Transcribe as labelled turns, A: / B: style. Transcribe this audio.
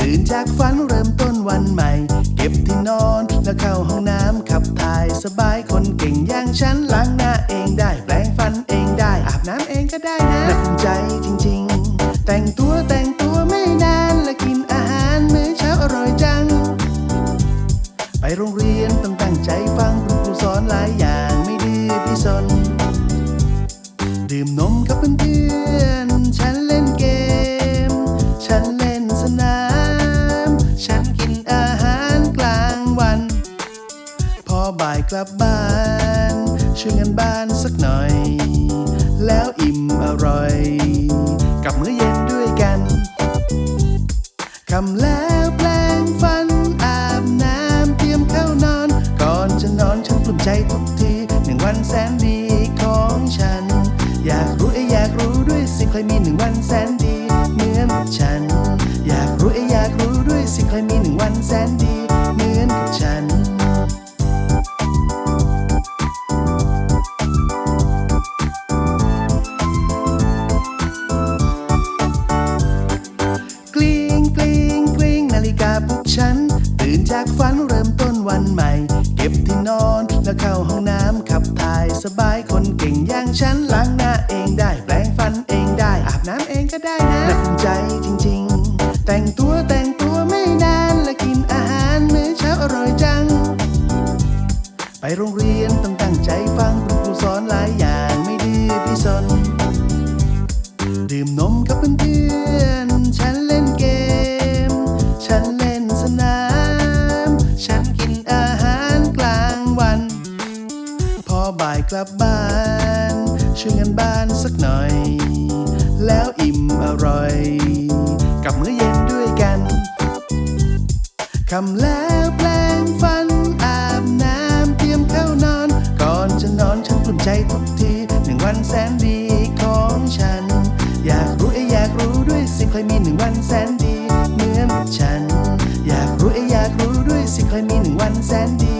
A: ตื่นจากฝันเริ่มต้นวันใหม่ เก็บที่นอนแล้วเข้าห้องน้ำขับถ่ายสบายคนเก่งอย่างฉันล้างหน้าเองได้แปรงฟันเองได้ อาบน้ำเองก็ได้นะน่าภูมิใจจริง ๆ แต่งตัวแต่งตัวไม่นานและกินอาหารมื้อเช้าอร่อยจัง ไปโรงเรียนต้องตั้งใจฟังคุณครูสอนหลายอย่าง กลับบ้าน ช่วยงานบ้านสักหน่อย แล้วอิ่มอร่อย กับมื้อเย็นด้วยกันคำแล้วแปลงฟันอาบน้ำเตรียมเข้านอน ก่อนจะนอนฉันกลุ้มใจทุกทีหนึ่งวันแสนดีของฉัน อยากรู้เอยอยากรู้ด้วยสิใครมีหนึ่งวันแสนดี เหมือนฉัน อยากรู้เอยอยากรู้ด้วยสิใครมีหนึ่งวันแสนดี กาปลุกฉัน ตื่นจากฝันเริ่มต้นวันใหม่ เก็บที่นอนแล้วเข้าห้องน้ำขับถ่ายสบายคนเก่งอย่างฉันล้างหน้าเองได้แปรงฟันเองได้ อาบน้ำเองก็ได้นะน่าภูมิใจจริง ๆ แต่งตัวแต่งตัวไม่นานและกินอาหารมื้อเช้าอร่อยจัง ไปโรงเรียนต้องตั้งใจฟังครูสอนหลายอย่างไม่ดื กลับบ้าน ช่วยงานบ้านสักหน่อย แล้วอิ่มอร่อย กับมื้อเย็นด้วยกันคำแล้วแปลงฟันอาบน้ำเตรียมเข้านอน ก่อนจะนอนฉันกลุ้มใจทุกทีหนึ่งวันแสนดีของฉัน อยากรู้เอยอยากรู้ด้วยสิใครมีหนึ่งวันแสนดี เหมือนฉัน อยากรู้เอยอยากรู้ด้วยสิใครมีหนึ่งวันแสนดี